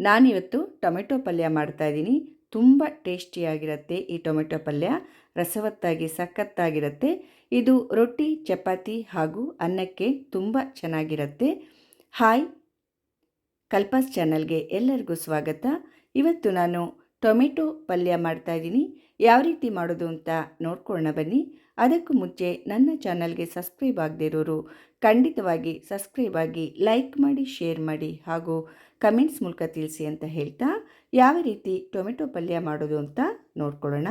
ನಾನಿವತ್ತು ಟೊಮೆಟೊ ಪಲ್ಯ ಮಾಡ್ತಾಯಿದ್ದೀನಿ ತುಂಬ ಟೇಸ್ಟಿಯಾಗಿರುತ್ತೆ ಈ ಟೊಮೆಟೊ ಪಲ್ಯ. ರಸವತ್ತಾಗಿ ಸಖತ್ತಾಗಿರುತ್ತೆ ಇದು ರೊಟ್ಟಿ, ಚಪಾತಿ ಹಾಗೂ ಅನ್ನಕ್ಕೆ ತುಂಬ ಚೆನ್ನಾಗಿರುತ್ತೆ. ಹಾಯ್! ಕಲ್ಪಸ್ ಚಾನಲ್ಗೆ ಎಲ್ಲರಿಗೂ ಸ್ವಾಗತ. ಇವತ್ತು ನಾನು ಟೊಮೆಟೊ ಪಲ್ಯ ಮಾಡ್ತಾಯಿದ್ದೀನಿ ಯಾವ ರೀತಿ ಮಾಡೋದು ಅಂತ ನೋಡ್ಕೊಳ್ಳೋಣ ಬನ್ನಿ. ಅದಕ್ಕೂ ಮುಂಚೆ ನನ್ನ ಚಾನಲ್ಗೆ ಸಬ್ಸ್ಕ್ರೈಬ್ ಆಗದೇ ಇರೋರು ಖಂಡಿತವಾಗಿ ಸಬ್ಸ್ಕ್ರೈಬ್ ಆಗಿ ಲೈಕ್ ಮಾಡಿ, ಶೇರ್ ಮಾಡಿ ಹಾಗೂ ಕಮೆಂಟ್ಸ್ ಮೂಲಕ ತಿಳಿಸಿ ಅಂತ ಹೇಳ್ತಾ ಯಾವ ರೀತಿ ಟೊಮೆಟೊ ಪಲ್ಯ ಮಾಡೋದು ಅಂತ ನೋಡ್ಕೊಳ್ಳೋಣ.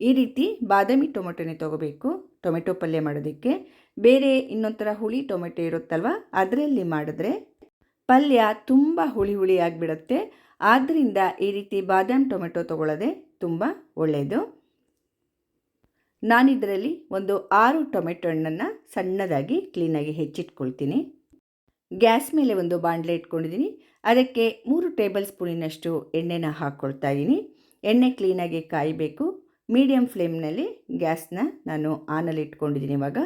ಈ ರೀತಿ ಬಾದಾಮಿ ಟೊಮೆಟೊನೇ ತೊಗೋಬೇಕು. ಟೊಮೆಟೊ ಪಲ್ಯ ಮಾಡೋದಕ್ಕೆ ಬೇರೆ ಇನ್ನೊಂಥರ ಹುಳಿ ಟೊಮೆಟೊ ಇರುತ್ತಲ್ವ ಅದರಲ್ಲಿ ಮಾಡಿದ್ರೆ ಪಲ್ಯ ತುಂಬ ಹುಳಿ ಹುಳಿ ಆಗಿಬಿಡುತ್ತೆ. ಆದ್ದರಿಂದ ಈ ರೀತಿ ಬಾದಾಮಿ ಟೊಮೆಟೊ ತೊಗೊಳ್ಳೋದೆ ತುಂಬ ಒಳ್ಳೆಯದು ನಾನಿದರಲ್ಲಿ ಒಂದು ಆರು ಟೊಮೆಟೊ ಹಣ್ಣನ್ನು ಸಣ್ಣದಾಗಿ ಕ್ಲೀನಾಗಿ ಹೆಚ್ಚಿಟ್ಕೊಳ್ತೀನಿ. ಗ್ಯಾಸ್ ಮೇಲೆ ಒಂದು ಬಾಣಲೆ ಇಟ್ಕೊಂಡಿದ್ದೀನಿ. ಅದಕ್ಕೆ ಮೂರು ಟೇಬಲ್ ಸ್ಪೂನಿನಷ್ಟು ಎಣ್ಣೆನ ಹಾಕ್ಕೊಳ್ತಾ ಇದ್ದೀನಿ. ಎಣ್ಣೆ ಕ್ಲೀನಾಗಿ ಕಾಯಬೇಕು. ಮೀಡಿಯಮ್ ಫ್ಲೇಮ್ನಲ್ಲಿ ಗ್ಯಾಸ್ನ ನಾನು ಆನಲ್ಲಿ ಇಟ್ಕೊಂಡಿದ್ದೀನಿ ಇವಾಗ.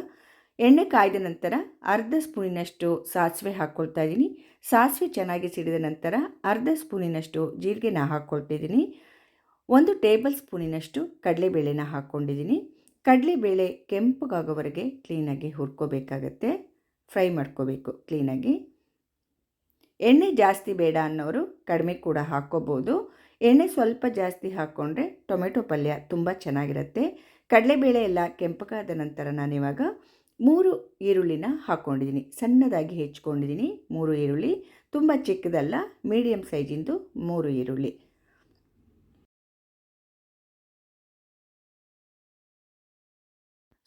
ಎಣ್ಣೆ ಕಾಯ್ದ ನಂತರ ಅರ್ಧ ಸ್ಪೂನಿನಷ್ಟು ಸಾಸಿವೆ ಹಾಕ್ಕೊಳ್ತಾ ಇದ್ದೀನಿ. ಸಾಸಿವೆ ಚೆನ್ನಾಗಿ ಸಿಡಿದ ನಂತರ ಅರ್ಧ ಸ್ಪೂನಿನಷ್ಟು ಜೀರಿಗೆನ ಹಾಕ್ಕೊಳ್ತಿದ್ದೀನಿ ಒಂದು ಟೇಬಲ್ ಸ್ಪೂನಿನಷ್ಟು ಕಡಲೆಬೇಳೆನ ಹಾಕ್ಕೊಂಡಿದ್ದೀನಿ. ಕಡಲೆಬೇಳೆ ಕೆಂಪಗಾಗೋವರೆಗೆ ಕ್ಲೀನಾಗಿ ಹುರ್ಕೋಬೇಕಾಗತ್ತೆ. ಫ್ರೈ ಮಾಡ್ಕೋಬೇಕು ಕ್ಲೀನಾಗಿ ಎಣ್ಣೆ ಜಾಸ್ತಿ ಬೇಡ ಅನ್ನೋರು ಕಡಿಮೆ ಕೂಡ ಹಾಕ್ಕೋಬೋದು ಎಣ್ಣೆ ಸ್ವಲ್ಪ ಜಾಸ್ತಿ ಹಾಕ್ಕೊಂಡ್ರೆ ಟೊಮೆಟೊ ಪಲ್ಯ ತುಂಬ ಚೆನ್ನಾಗಿರುತ್ತೆ. ಕಡಲೆಬೇಳೆ ಎಲ್ಲ ಕೆಂಪಗಾದ ನಂತರ ನಾನಿವಾಗ ಮೂರು ಈರುಳ್ಳಿನ ಹಾಕ್ಕೊಂಡಿದ್ದೀನಿ ಸಣ್ಣದಾಗಿ ಹೆಚ್ಕೊಂಡಿದ್ದೀನಿ ಮೂರು ಈರುಳ್ಳಿ. ತುಂಬ ಚಿಕ್ಕದಲ್ಲ ಮೀಡಿಯಮ್ ಸೈಜಿಂದು ಮೂರು ಈರುಳ್ಳಿ.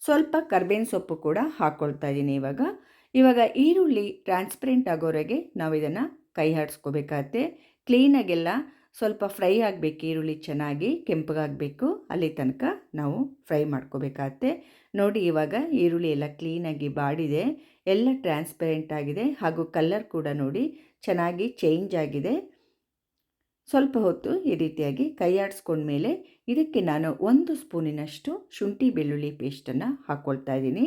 ಸ್ವಲ್ಪ ಕರ್ಬೇವಿನ ಸೊಪ್ಪು ಕೂಡ ಹಾಕ್ಕೊಳ್ತಾ ಇದ್ದೀನಿ ಇವಾಗ. ಇವಾಗ ಈರುಳ್ಳಿ ಟ್ರಾನ್ಸ್ಪರೆಂಟ್ ಆಗೋರೆಗೆ ನಾವು ಇದನ್ನು ಕೈ ಆಡಿಸ್ಕೋಬೇಕಾಗತ್ತೆ ಕ್ಲೀನಾಗೆಲ್ಲ ಸ್ವಲ್ಪ ಫ್ರೈ ಆಗಬೇಕು ಈರುಳ್ಳಿ ಚೆನ್ನಾಗಿ ಕೆಂಪಗಾಗಬೇಕು ಅಲ್ಲಿ ತನಕ ನಾವು ಫ್ರೈ ಮಾಡ್ಕೋಬೇಕಾಗತ್ತೆ. ನೋಡಿ ಇವಾಗ ಈರುಳ್ಳಿ ಎಲ್ಲ ಕ್ಲೀನಾಗಿ ಬಾಡಿದೆ. ಎಲ್ಲ ಟ್ರಾನ್ಸ್ಪರೆಂಟ್ ಆಗಿದೆ. ಹಾಗೂ ಕಲ್ಲರ್ ಕೂಡ ನೋಡಿ ಚೆನ್ನಾಗಿ ಚೇಂಜ್ ಆಗಿದೆ. ಸ್ವಲ್ಪ ಹೊತ್ತು ಈ ರೀತಿಯಾಗಿ ಕೈ ಆಡಿಸ್ಕೊಂಡ್ಮೇಲೆ ಇದಕ್ಕೆ ನಾನು ಒಂದು ಸ್ಪೂನಿನಷ್ಟು ಶುಂಠಿ ಬೆಳ್ಳುಳ್ಳಿ ಪೇಸ್ಟನ್ನು ಹಾಕ್ಕೊಳ್ತಾ ಇದ್ದೀನಿ.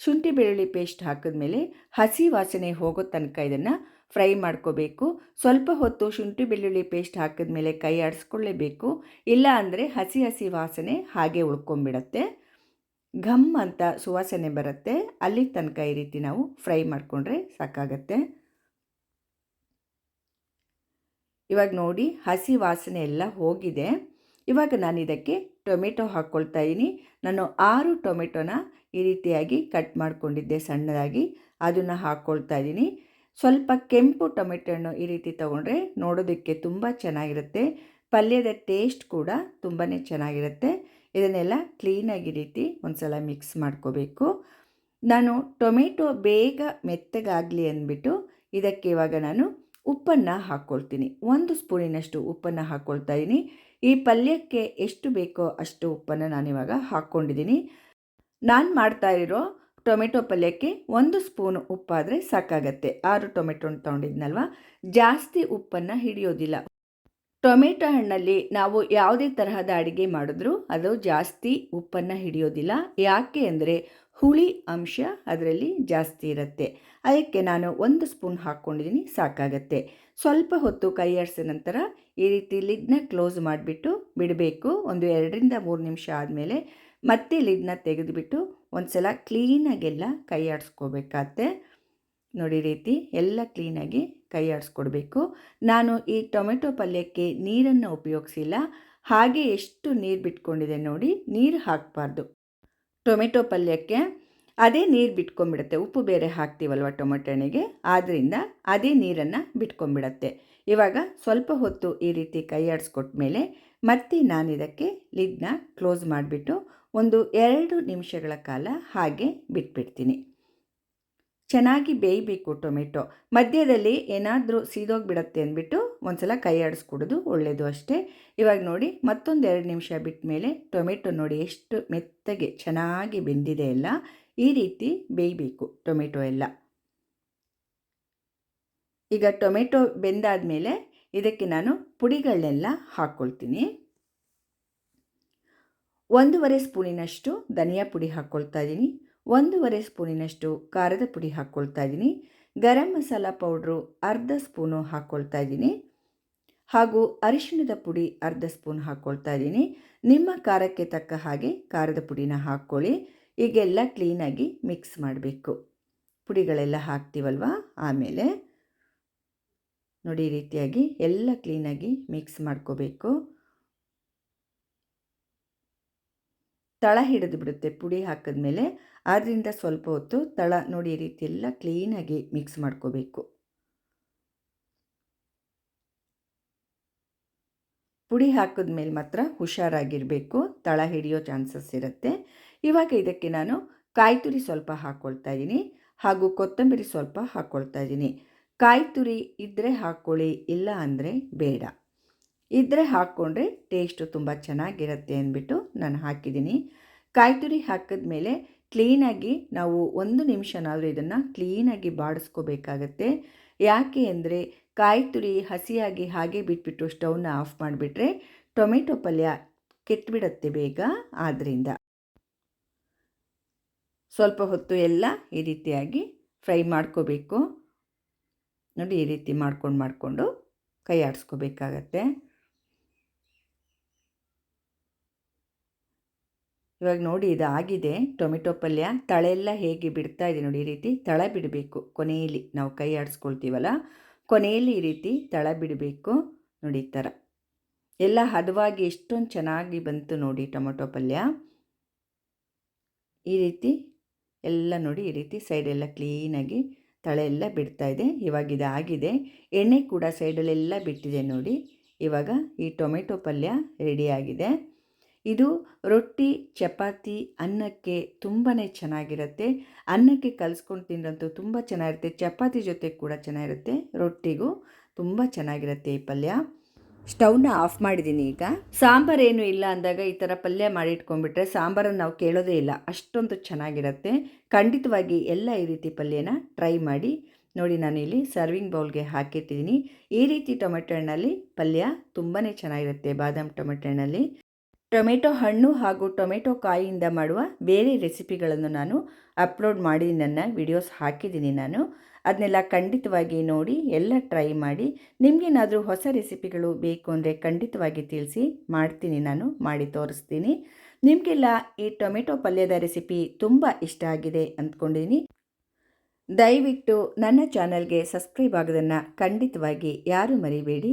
ಶುಂಠಿ ಬೆಳ್ಳುಳ್ಳಿ ಪೇಸ್ಟ್ ಹಾಕಿದ್ಮೇಲೆ ಹಸಿ ವಾಸನೆ ಹೋಗೋ ತನಕ ಇದನ್ನು ಫ್ರೈ ಮಾಡ್ಕೋಬೇಕು. ಸ್ವಲ್ಪ ಹೊತ್ತು ಶುಂಠಿ ಬೆಳ್ಳುಳ್ಳಿ ಪೇಸ್ಟ್ ಹಾಕಿದ್ಮೇಲೆ ಕೈ ಆಡಿಸ್ಕೊಳ್ಳೇಬೇಕು. ಇಲ್ಲ ಅಂದರೆ ಹಸಿ ಹಸಿ ವಾಸನೆ ಹಾಗೆ ಉಳ್ಕೊಂಬಿಡತ್ತೆ ಘಮ್ ಅಂತ ಸುವಾಸನೆ ಬರುತ್ತೆ. ಅಲ್ಲಿ ತನಕ ಈ ರೀತಿ ನಾವು ಫ್ರೈ ಮಾಡಿಕೊಂಡ್ರೆ ಸಾಕಾಗತ್ತೆ. ಇವಾಗ ನೋಡಿ ಹಸಿ ವಾಸನೆ ಎಲ್ಲ ಹೋಗಿದೆ. ಇವಾಗ ನಾನು ಇದಕ್ಕೆ ಟೊಮೆಟೊ ಹಾಕ್ಕೊಳ್ತಾ ಇದ್ದೀನಿ ನಾನು ಆರು ಟೊಮೆಟೊನ ಈ ರೀತಿಯಾಗಿ ಕಟ್ ಮಾಡಿಕೊಂಡಿದ್ದೆ ಸಣ್ಣದಾಗಿ. ಅದನ್ನು ಹಾಕ್ಕೊಳ್ತಾ ಇದ್ದೀನಿ ಸ್ವಲ್ಪ ಕೆಂಪು ಟೊಮೆಟೊ ಹಣ್ಣು ಈ ರೀತಿ ತೊಗೊಂಡ್ರೆ ನೋಡೋದಕ್ಕೆ ತುಂಬ ಚೆನ್ನಾಗಿರುತ್ತೆ. ಪಲ್ಯದ ಟೇಸ್ಟ್ ಕೂಡ ತುಂಬಾ ಚೆನ್ನಾಗಿರುತ್ತೆ. ಇದನ್ನೆಲ್ಲ ಕ್ಲೀನಾಗಿ ರೀತಿ ಒಂದು ಸಲ ಮಿಕ್ಸ್ ಮಾಡ್ಕೋಬೇಕು. ನಾನು ಟೊಮೆಟೊ ಬೇಗ ಮೆತ್ತಗಾಗಲಿ ಅಂದ್ಬಿಟ್ಟು ಇದಕ್ಕೆ ಇವಾಗ ನಾನು ಉಪ್ಪನ್ನು ಹಾಕ್ಕೊಳ್ತೀನಿ ಒಂದು ಸ್ಪೂನಿನಷ್ಟು ಉಪ್ಪನ್ನು ಹಾಕ್ಕೊಳ್ತಾ ಇದ್ದೀನಿ ಈ ಪಲ್ಯಕ್ಕೆ ಎಷ್ಟು ಬೇಕೋ ಅಷ್ಟು ಉಪ್ಪನ್ನು ನಾನಿವಾಗ ಹಾಕ್ಕೊಂಡಿದ್ದೀನಿ ನಾನು ಮಾಡ್ತಾ ಇರೋ ಟೊಮೆಟೊ ಪಲ್ಯಕ್ಕೆ ಒಂದು ಸ್ಪೂನ್ ಉಪ್ಪಾದರೆ ಸಾಕಾಗತ್ತೆ. ಆರು ಟೊಮೆಟೊ ತೊಗೊಂಡಿದ್ನಲ್ವ? ಜಾಸ್ತಿ ಉಪ್ಪನ್ನು ಹಿಡಿಯೋದಿಲ್ಲ. ಟೊಮೆಟೊ ಹಣ್ಣಲ್ಲಿ ನಾವು ಯಾವುದೇ ತರಹದ ಅಡುಗೆ ಮಾಡಿದ್ರೂ ಅದು ಜಾಸ್ತಿ ಉಪ್ಪನ್ನು ಹಿಡಿಯೋದಿಲ್ಲ. ಯಾಕೆ ಅಂದರೆ ಹುಳಿ ಅಂಶ ಅದರಲ್ಲಿ ಜಾಸ್ತಿ ಇರುತ್ತೆ. ಅದಕ್ಕೆ ನಾನು ಒಂದು ಸ್ಪೂನ್ ಹಾಕ್ಕೊಂಡಿದ್ದೀನಿ ಸಾಕಾಗತ್ತೆ. ಸ್ವಲ್ಪ ಹೊತ್ತು ಕೈ ಆಡಿಸಿದ ನಂತರ ಈ ರೀತಿ ಲಿಡ್ನ ಕ್ಲೋಸ್ ಮಾಡಿಬಿಟ್ಟು ಬಿಡಬೇಕು. ಒಂದು ಎರಡರಿಂದ ಮೂರು ನಿಮಿಷ ಆದಮೇಲೆ ಮತ್ತೆ ಲಿಡ್ನ ತೆಗೆದುಬಿಟ್ಟು ಒಂದು ಸಲ ಕ್ಲೀನಾಗೆಲ್ಲ ಕೈ ಆಡಿಸ್ಕೋಬೇಕಾಗತ್ತೆ ನೋಡಿ ರೀತಿ ಎಲ್ಲ ಕ್ಲೀನಾಗಿ ಕೈ ಆಡಿಸ್ಕೊಡ್ಬೇಕು ನಾನು ಈ ಟೊಮೆಟೊ ಪಲ್ಯಕ್ಕೆ ನೀರನ್ನು ಉಪಯೋಗಿಸಿಲ್ಲ. ಹಾಗೆ ಎಷ್ಟು ನೀರು ಬಿಟ್ಕೊಂಡಿದೆ ನೋಡಿ, ನೀರು ಹಾಕಬಾರ್ದು. ಟೊಮೆಟೊ ಪಲ್ಯಕ್ಕೆ ಅದೇ ನೀರು ಬಿಟ್ಕೊಂಡ್ಬಿಡುತ್ತೆ. ಉಪ್ಪು ಬೇರೆ ಹಾಕ್ತೀವಲ್ವ ಟೊಮೆಟೊ ಹಣ್ಣಿಗೆ ಆದ್ದರಿಂದ ಅದೇ ನೀರನ್ನು ಬಿಟ್ಕೊಂಡ್ಬಿಡತ್ತೆ. ಇವಾಗ ಸ್ವಲ್ಪ ಹೊತ್ತು ಈ ರೀತಿ ಕೈ ಮೇಲೆ ಮತ್ತೆ ನಾನು ಇದಕ್ಕೆ ಲಿಡ್ನ ಕ್ಲೋಸ್ ಮಾಡಿಬಿಟ್ಟು ಒಂದು ಎರಡು ನಿಮಿಷಗಳ ಕಾಲ ಹಾಗೆ ಬಿಟ್ಬಿಡ್ತೀನಿ. ಚೆನ್ನಾಗಿ ಬೇಯಬೇಕು ಟೊಮೆಟೊ. ಮಧ್ಯದಲ್ಲಿ ಏನಾದರೂ ಸೀದೋಗಿಬಿಡತ್ತೆ ಅಂದ್ಬಿಟ್ಟು ಒಂದು ಸಲ ಕೈ ಆಡಿಸ್ಕೊಡೋದು ಒಳ್ಳೆಯದು ಅಷ್ಟೇ. ಇವಾಗ ನೋಡಿ ಮತ್ತೊಂದು ಎರಡು ನಿಮಿಷ ಬಿಟ್ಟ ಮೇಲೆ ಟೊಮೆಟೊ ನೋಡಿ ಎಷ್ಟು ಮೆತ್ತಗೆ ಚೆನ್ನಾಗಿ ಬೆಂದಿದೆ ಎಲ್ಲ. ಈ ರೀತಿ ಬೇಯಬೇಕು ಟೊಮೆಟೊ ಎಲ್ಲ. ಈಗ ಟೊಮೆಟೊ ಬೆಂದಾದ ಮೇಲೆ ಇದಕ್ಕೆ ನಾನು ಪುಡಿಗಳನ್ನೆಲ್ಲ ಹಾಕ್ಕೊಳ್ತೀನಿ. ಒಂದೂವರೆ ಸ್ಪೂನಿನಷ್ಟು ಧನಿಯಾ ಪುಡಿ ಹಾಕ್ಕೊಳ್ತಾ ಇದ್ದೀನಿ. ಒಂದೂವರೆ ಸ್ಪೂನಿನಷ್ಟು ಖಾರದ ಪುಡಿ ಹಾಕ್ಕೊಳ್ತಾ ಇದ್ದೀನಿ. ಗರಂ ಮಸಾಲ ಪೌಡ್ರು ಅರ್ಧ ಸ್ಪೂನು ಹಾಕ್ಕೊಳ್ತಾ ಇದ್ದೀನಿ. ಹಾಗೂ ಅರಿಶಿಣದ ಪುಡಿ ಅರ್ಧ ಸ್ಪೂನ್ ಹಾಕ್ಕೊಳ್ತಾ ಇದ್ದೀನಿ. ನಿಮ್ಮ ಖಾರಕ್ಕೆ ತಕ್ಕ ಹಾಗೆ ಖಾರದ ಪುಡಿನ ಹಾಕ್ಕೊಳ್ಳಿ. ಈಗೆಲ್ಲ ಕ್ಲೀನಾಗಿ ಮಿಕ್ಸ್ ಮಾಡಬೇಕು. ಪುಡಿಗಳೆಲ್ಲ ಹಾಕ್ತೀವಲ್ವ? ಆಮೇಲೆ ನೋಡಿ ರೀತಿಯಾಗಿ ಎಲ್ಲ ಕ್ಲೀನಾಗಿ ಮಿಕ್ಸ್ ಮಾಡ್ಕೋಬೇಕು. ತಳ ಹಿಡಿದು ಬಿಡುತ್ತೆ ಪುಡಿ ಹಾಕಿದ್ಮೇಲೆ. ಅದರಿಂದ ಸ್ವಲ್ಪ ಹೊತ್ತು ತಳ ನೋಡಿ ಈ ರೀತಿ ಎಲ್ಲ ಕ್ಲೀನಾಗಿ ಮಿಕ್ಸ್ ಮಾಡ್ಕೋಬೇಕು. ಪುಡಿ ಹಾಕಿದ್ಮೇಲೆ ಮಾತ್ರ ಹುಷಾರಾಗಿರಬೇಕು. ತಳ ಹಿಡಿಯೋ ಚಾನ್ಸಸ್ ಇರುತ್ತೆ. ಇವಾಗ ಇದಕ್ಕೆ ನಾನು ಕಾಯಿ ತುರಿ ಸ್ವಲ್ಪ ಹಾಕ್ಕೊಳ್ತಾ ಇದ್ದೀನಿ. ಹಾಗೂ ಕೊತ್ತಂಬರಿ ಸ್ವಲ್ಪ ಹಾಕ್ಕೊಳ್ತಾ ಇದ್ದೀನಿ. ಕಾಯಿ ತುರಿ ಇದ್ದರೆ ಹಾಕ್ಕೊಳ್ಳಿ ಇಲ್ಲ ಅಂದರೆ ಬೇಡ. ಇದ್ದರೆ ಹಾಕ್ಕೊಂಡ್ರೆ ಟೇಸ್ಟು ತುಂಬ ಚೆನ್ನಾಗಿರುತ್ತೆ ಅಂದ್ಬಿಟ್ಟು ನಾನು ಹಾಕಿದ್ದೀನಿ. ಕಾಯಿ ತುರಿ ಹಾಕಿದ್ಮೇಲೆ ಕ್ಲೀನಾಗಿ ನಾವು ಒಂದು ನಿಮಿಷನಾದರೂ ಇದನ್ನು ಕ್ಲೀನಾಗಿ ಬಾಡಿಸ್ಕೋಬೇಕಾಗತ್ತೆ. ಯಾಕೆ ಅಂದರೆ ಕಾಯಿ ತುರಿ ಹಸಿಯಾಗಿ ಹಾಗೆ ಬಿಟ್ಬಿಟ್ಟು ಸ್ಟವ್ನ ಆಫ್ ಮಾಡಿಬಿಟ್ರೆ ಟೊಮೆಟೊ ಪಲ್ಯ ಕೆಟ್ಟಬಿಡತ್ತೆ ಬೇಗ. ಆದ್ದರಿಂದ ಸ್ವಲ್ಪ ಹೊತ್ತು ಎಲ್ಲ ಈ ರೀತಿಯಾಗಿ ಫ್ರೈ ಮಾಡ್ಕೋಬೇಕು. ನೋಡಿ ಈ ರೀತಿ ಮಾಡ್ಕೊಂಡು ಮಾಡಿಕೊಂಡು ಕೈ ಆಡಿಸ್ಕೋಬೇಕಾಗತ್ತೆ ಇವಾಗ ನೋಡಿ ಇದು ಆಗಿದೆ ಟೊಮೆಟೊ ಪಲ್ಯ ತಳೆಲ್ಲ ಹೇಗೆ ಬಿಡ್ತಾ ಇದೆ ನೋಡಿ ಈ ರೀತಿ ತಳ ಬಿಡಬೇಕು. ಕೊನೆಯಲ್ಲಿ ನಾವು ಕೈ ಆಡಿಸ್ಕೊಳ್ತೀವಲ್ಲ? ಕೊನೆಯಲ್ಲಿ ಈ ರೀತಿ ತಳ ಬಿಡಬೇಕು ನೋಡಿ ಈ ಥರ. ಎಲ್ಲ ಹದವಾಗಿ ಎಷ್ಟೊಂದು ಚೆನ್ನಾಗಿ ಬಂತು ನೋಡಿ ಟೊಮೆಟೊ ಪಲ್ಯ. ಈ ರೀತಿ ಎಲ್ಲ ನೋಡಿ ಈ ರೀತಿ ಸೈಡೆಲ್ಲ ಕ್ಲೀನಾಗಿ ತಳೆ ಎಲ್ಲ ಬಿಡ್ತಾ ಇದೆ. ಇವಾಗ ಆಗಿದೆ ಎಣ್ಣೆ ಕೂಡ ಸೈಡಲ್ಲೆಲ್ಲ ಬಿಟ್ಟಿದೆ ನೋಡಿ. ಇವಾಗ ಈ ಟೊಮೆಟೊ ಪಲ್ಯ ರೆಡಿಯಾಗಿದೆ ಇದು ರೊಟ್ಟಿ, ಚಪಾತಿ, ಅನ್ನಕ್ಕೆ ತುಂಬಾ ಚೆನ್ನಾಗಿರುತ್ತೆ. ಅನ್ನಕ್ಕೆ ಕಲಿಸ್ಕೊಂಡು ತಿಂದ್ರಂತೂ ತುಂಬ ಚೆನ್ನಾಗಿರುತ್ತೆ. ಚಪಾತಿ ಜೊತೆ ಕೂಡ ಚೆನ್ನಾಗಿರುತ್ತೆ. ರೊಟ್ಟಿಗೂ ತುಂಬ ಚೆನ್ನಾಗಿರುತ್ತೆ ಈ ಪಲ್ಯ. ಸ್ಟವ್ನ ಆಫ್ ಮಾಡಿದ್ದೀನಿ ಈಗ. ಸಾಂಬಾರು ಸಾಂಬಾರೇನು ಇಲ್ಲ ಅಂದಾಗ ಈ ಥರ ಪಲ್ಯ ಮಾಡಿ ಇಟ್ಕೊಂಡ್ಬಿಟ್ರೆ ಸಾಂಬಾರನ್ನು ನಾವು ಕೇಳೋದೇ ಇಲ್ಲ. ಅಷ್ಟೊಂದು ಚೆನ್ನಾಗಿರುತ್ತೆ. ಖಂಡಿತವಾಗಿ ಎಲ್ಲ ಈ ರೀತಿ ಪಲ್ಯನ ಟ್ರೈ ಮಾಡಿ. ನೋಡಿ ನಾನು ಇಲ್ಲಿ ಸರ್ವಿಂಗ್ ಬೌಲ್ಗೆ ಹಾಕಿಟ್ಟಿದ್ದೀನಿ. ಈ ರೀತಿ ಟೊಮೆಟೊ ಹಣ್ಣಲ್ಲಿ ಪಲ್ಯ ತುಂಬಾ ಚೆನ್ನಾಗಿರುತ್ತೆ. ಬಾದಾಮ್ ಟೊಮೆಟೊ ಹಣ್ಣಲ್ಲಿ ಟೊಮೆಟೊ ಹಣ್ಣು ಹಾಗೂ ಟೊಮೆಟೊ ಕಾಯಿಯಿಂದ ಮಾಡುವ ಬೇರೆ ರೆಸಿಪಿಗಳನ್ನು ನಾನು ಅಪ್ಲೋಡ್ ಮಾಡಿ ನನ್ನ ವಿಡಿಯೋಸ್ ಹಾಕಿದ್ದೀನಿ ನಾನು. ಅದನ್ನೆಲ್ಲ ಖಂಡಿತವಾಗಿ ನೋಡಿ, ಎಲ್ಲ ಟ್ರೈ ಮಾಡಿ. ನಿಮಗೇನಾದರೂ ಹೊಸ ರೆಸಿಪಿಗಳು ಬೇಕು ಅಂದರೆ ಖಂಡಿತವಾಗಿ ತಿಳಿಸಿ ಮಾಡ್ತೀನಿ ನಾನು, ಮಾಡಿ ತೋರಿಸ್ತೀನಿ. ನಿಮಗೆಲ್ಲ ಈ ಟೊಮೆಟೊ ಪಲ್ಯದ ರೆಸಿಪಿ ತುಂಬ ಇಷ್ಟ ಆಗಿದೆ ಅಂದ್ಕೊಂಡಿದ್ದೀನಿ ದಯವಿಟ್ಟು ನನ್ನ ಚಾನಲ್ಗೆ ಸಬ್ಸ್ಕ್ರೈಬ್ ಆಗೋದನ್ನು ಖಂಡಿತವಾಗಿ ಯಾರು ಮರಿಬೇಡಿ.